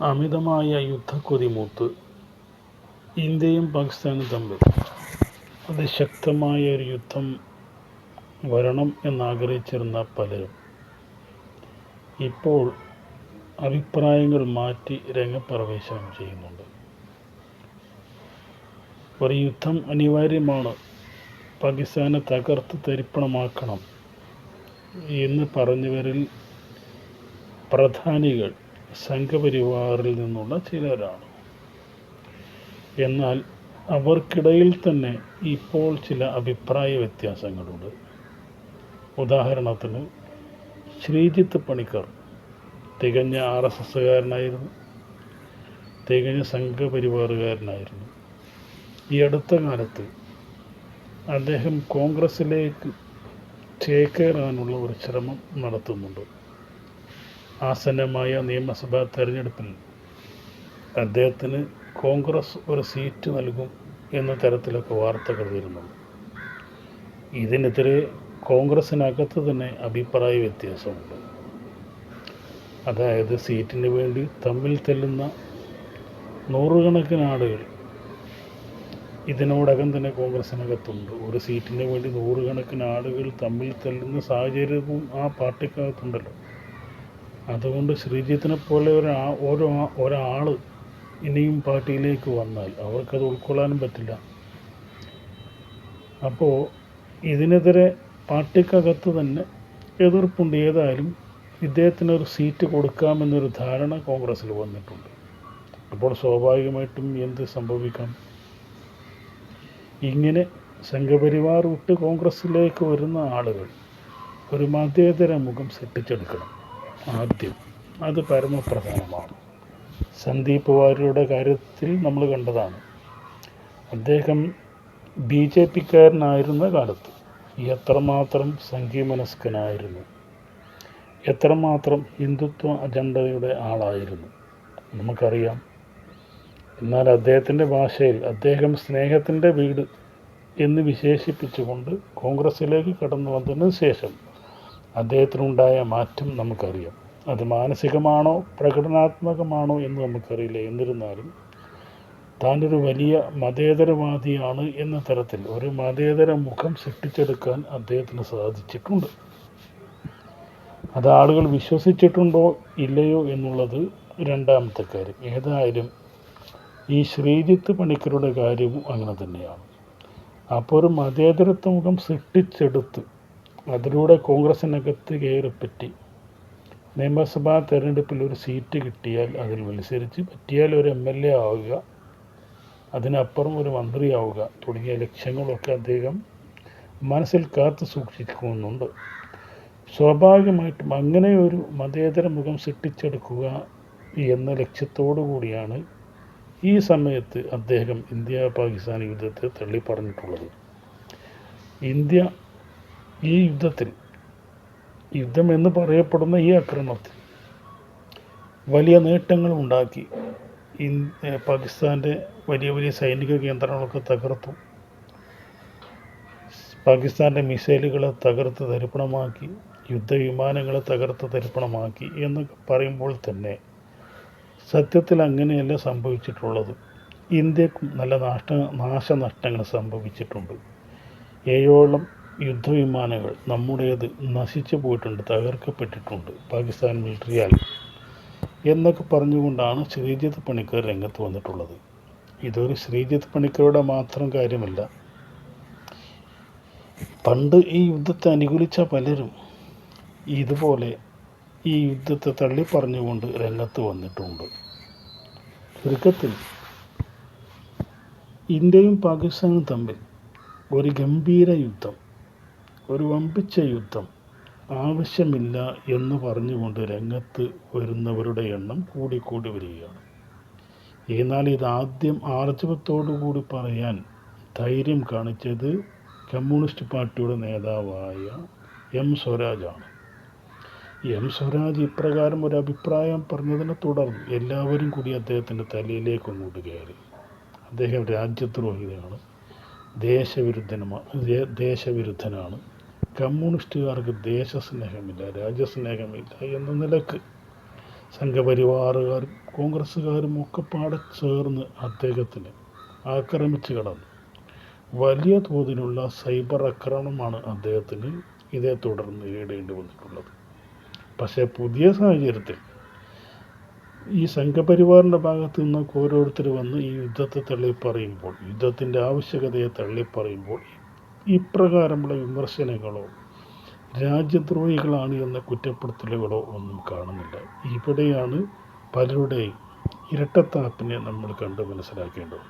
അമിതമായ യുദ്ധക്കൊതി മൂത്ത് ഇന്ത്യയും പാകിസ്ഥാനും തമ്മിൽ അതിശക്തമായ ഒരു യുദ്ധം വരണം എന്നാഗ്രഹിച്ചിരുന്ന പലരും. ഇപ്പോൾ അഭിപ്രായങ്ങൾ മാറ്റി രംഗപ്രവേശനം ചെയ്യുന്നുണ്ട്. ഒരു യുദ്ധം അനിവാര്യമാണ്. പാകിസ്ഥാനെ തകർത്ത് തരിപ്പണമാക്കണം എന്ന് പറഞ്ഞവരിൽ പ്രധാനികൾ സംഘപരിവാറിൽ നിന്നുള്ള ചിലരാണ്. എന്നാൽ അവർക്കിടയിൽ തന്നെ ഇപ്പോൾ ചില അഭിപ്രായ വ്യത്യാസങ്ങളുണ്ട്. ഉദാഹരണത്തിന് ശ്രീജിത്ത് പണിക്കർ തികഞ്ഞ ആർ എസ് എസ്സുകാരനായിരുന്നു. തികഞ്ഞ സംഘപരിവാറുകാരനായിരുന്നു. ഈ അടുത്ത കാലത്ത് അദ്ദേഹം കോൺഗ്രസ്സിലേക്ക് ചേക്കേറാനുള്ള ഒരു ശ്രമം നടത്തുന്നുണ്ട്. ആസന്നമായ നിയമസഭാ തെരഞ്ഞെടുപ്പിൽ അദ്ദേഹത്തിന് കോൺഗ്രസ് ഒരു സീറ്റ് നൽകും എന്ന തരത്തിലൊക്കെ വാർത്തകൾ വരുന്നുണ്ട്. ഇതിനെതിരെ കോൺഗ്രസ്സിനകത്ത് തന്നെ അഭിപ്രായ വ്യത്യാസമുണ്ട്. അതായത് സീറ്റിന് വേണ്ടി തമ്മിൽ തെല്ലുന്ന നൂറുകണക്കിന് ആളുകൾ ഇതിനോടകം തന്നെ കോൺഗ്രസ്സിനകത്തുണ്ട് ഒരു സീറ്റിന് വേണ്ടി നൂറുകണക്കിന് ആളുകൾ തമ്മിൽ തെല്ലുന്ന സാഹചര്യവും ആ പാർട്ടിക്കകത്തുണ്ടല്ലോ. അതുകൊണ്ട് ശ്രീജിത്തിനെ പോലെ ഒരാ ഒരാൾ ഇനിയും പാർട്ടിയിലേക്ക് വന്നാൽ അവർക്കത് ഉൾക്കൊള്ളാനും പറ്റില്ല. അപ്പോൾ ഇതിനെതിരെ പാർട്ടിക്കകത്ത് തന്നെ എതിർപ്പുണ്ട്. ഏതായാലും ഇദ്ദേഹത്തിന് ഒരു സീറ്റ് കൊടുക്കാമെന്നൊരു ധാരണ കോൺഗ്രസ്സിൽ വന്നിട്ടുണ്ട്. അപ്പോൾ സ്വാഭാവികമായിട്ടും എന്ത് സംഭവിക്കാം? ഇങ്ങനെ സംഘപരിവാർ വിട്ട് കോൺഗ്രസ്സിലേക്ക് വരുന്ന ആളുകൾ ഒരു മതേതര മുഖം സൃഷ്ടിച്ചെടുക്കണം. ആദ്യം. അത് പരമപ്രധാനമാണ്. സന്ദീപ് വാര്യരുടെ കാര്യത്തിൽ നമ്മൾ കണ്ടതാണ്. അദ്ദേഹം ബി ജെ പിക്കാരനായിരുന്ന കാലത്ത് എത്രമാത്രം സംഘീമനസ്കനായിരുന്നു എത്രമാത്രം ഹിന്ദുത്വ അജണ്ടയുടെ ആളായിരുന്നു. നമുക്കറിയാം. എന്നാൽ അദ്ദേഹത്തിന്റെ ഭാഷയിൽ അദ്ദേഹം സ്നേഹത്തിന്റെ വീട് എന്ന് വിശേഷിപ്പിച്ചുകൊണ്ട് കോൺഗ്രസ്സിലേക്ക് കടന്നു വന്നതിന് ശേഷം അദ്ദേഹത്തിനുണ്ടായ മാറ്റം നമുക്കറിയാം. അത് മാനസികമാണോ പ്രകടനാത്മകമാണോ എന്ന് നമുക്കറിയില്ല. എന്നിരുന്നാലും താനൊരു വലിയ മതേതരവാദിയാണ് എന്ന തരത്തിൽ ഒരു മതേതര മുഖം സൃഷ്ടിച്ചെടുക്കാൻ അദ്ദേഹത്തിന് സാധിച്ചിട്ടുണ്ട്. അത് ആളുകൾ വിശ്വസിച്ചിട്ടുണ്ടോ ഇല്ലയോ എന്നുള്ളത് രണ്ടാമത്തെ കാര്യം. ഏതായാലും ഈ ശ്രീജിത്ത് പണിക്കരുടെ കാര്യവും അങ്ങനെ തന്നെയാണ്. അപ്പോൾ ഒരു മതേതരത്വ മുഖം സൃഷ്ടിച്ചെടുത്ത് അതിലൂടെ കോൺഗ്രസിനകത്ത് കയറിപ്പറ്റി. നിയമസഭാ തെരഞ്ഞെടുപ്പിൽ ഒരു സീറ്റ് കിട്ടിയാൽ അതിൽ മത്സരിച്ച് പറ്റിയാൽ ഒരു എം എൽ എ ആവുക. അതിനപ്പുറം ഒരു മന്ത്രിയാവുക തുടങ്ങിയ ലക്ഷ്യങ്ങളൊക്കെ അദ്ദേഹം മനസ്സിൽ കാത്തു സൂക്ഷിക്കുന്നുണ്ട്. സ്വാഭാവികമായിട്ടും അങ്ങനെ ഒരു മതേതര മുഖം സൃഷ്ടിച്ചെടുക്കുക എന്ന ലക്ഷ്യത്തോടു കൂടിയാണ് ഈ സമയത്ത് അദ്ദേഹം ഇന്ത്യ പാകിസ്ഥാൻ യുദ്ധത്തെ തള്ളിപ്പറഞ്ഞിട്ടുള്ളത്. ഇന്ത്യ ഈ യുദ്ധത്തിൽ യുദ്ധം എന്ന് പറയപ്പെടുന്ന ഈ ആക്രമണത്തിൽ വലിയ നേട്ടങ്ങൾ ഉണ്ടാക്കി. പാകിസ്ഥാന്റെ വലിയ വലിയ സൈനിക കേന്ദ്രങ്ങളൊക്കെ തകർത്തു. പാകിസ്ഥാന്റെ മിസൈലുകളെ തകർത്ത് തരിപ്പണമാക്കി യുദ്ധവിമാനങ്ങളെ തകർത്ത് തരിപ്പണമാക്കി എന്ന് പറയുമ്പോൾ തന്നെ സത്യത്തിൽ അങ്ങനെയല്ല സംഭവിച്ചിട്ടുള്ളത്. ഇന്ത്യക്കും നല്ല നാഷ്ട നാശനഷ്ടങ്ങൾ സംഭവിച്ചിട്ടുണ്ട്. ഏഴോളം യുദ്ധവിമാനങ്ങൾ നമ്മുടേത് നശിച്ചു പോയിട്ടുണ്ട് തകർക്കപ്പെട്ടിട്ടുണ്ട് പാകിസ്ഥാൻ മിലിറ്ററിയാൽ എന്നൊക്കെ പറഞ്ഞുകൊണ്ടാണ് ശ്രീജിത്ത് പണിക്കർ രംഗത്ത് വന്നിട്ടുള്ളത്. ഇതൊരു ശ്രീജിത്ത് പണിക്കരുടെ മാത്രം കാര്യമല്ല. പണ്ട് ഈ യുദ്ധത്തെ അനുകൂലിച്ച പലരും ഇതുപോലെ ഈ യുദ്ധത്തെ തള്ളി പറഞ്ഞുകൊണ്ട് രംഗത്ത് വന്നിട്ടുണ്ട്. ചുരുക്കത്തിൽ ഇന്ത്യയും പാകിസ്ഥാനും തമ്മിൽ ഒരു ഗംഭീര യുദ്ധം. ഒരു വമ്പിച്ച യുദ്ധം ആവശ്യമില്ല എന്ന് പറഞ്ഞുകൊണ്ട് രംഗത്ത് വരുന്നവരുടെ എണ്ണം കൂടിക്കൂടി വരികയാണ്. എന്നാൽ ഇതാദ്യം ആർജവത്തോടു കൂടി പറയാൻ ധൈര്യം കാണിച്ചത് കമ്മ്യൂണിസ്റ്റ് പാർട്ടിയുടെ നേതാവായ എം സ്വരാജാണ്. എം സ്വരാജ് ഇപ്രകാരം ഒരു അഭിപ്രായം പറഞ്ഞതിനെ തുടർന്ന് എല്ലാവരും കൂടി അദ്ദേഹത്തിന്റെ തലയിലേക്ക് അങ്ങോട്ട് കയറി. അദ്ദേഹം രാജ്യദ്രോഹിയാണ് ദേശവിരുദ്ധനുമാണ് ദേശവിരുദ്ധനാണ്. കമ്മ്യൂണിസ്റ്റുകാർക്ക് ദേശസ്നേഹമില്ല രാജ്യസ്നേഹമില്ല എന്ന നിലയ്ക്ക് സംഘപരിവാറുകാരും കോൺഗ്രസ്സുകാരും ഒക്കെ പാടെ ചേർന്ന് അദ്ദേഹത്തിന് ആക്രമിച്ചു കടന്നു. വലിയ തോതിലുള്ള സൈബർ ആക്രമണമാണ് അദ്ദേഹത്തിന് ഇതേ തുടർന്ന് നേരിടേണ്ടി വന്നിട്ടുള്ളത്. പക്ഷേ പുതിയ സാഹചര്യത്തിൽ ഈ സംഘപരിവാറിന്റെ ഭാഗത്തു നിന്നൊക്കെ ഓരോരുത്തർ വന്ന് ഈ യുദ്ധത്തെ തള്ളിപ്പറയുമ്പോൾ യുദ്ധത്തിന്റെ ആവശ്യകതയെ തള്ളിപ്പറയുമ്പോൾ ഇപ്രകാരമുള്ള വിമർശനങ്ങളോ രാജ്യദ്രോഹികളാണ് എന്ന കുറ്റപ്പെടുത്തലുകളോ ഒന്നും കാണുന്നില്ല. ഇവിടെയാണ് പലരുടെയും ഇരട്ടത്താപ്പിനെ നമ്മൾ കണ്ട് മനസ്സിലാക്കേണ്ടത്.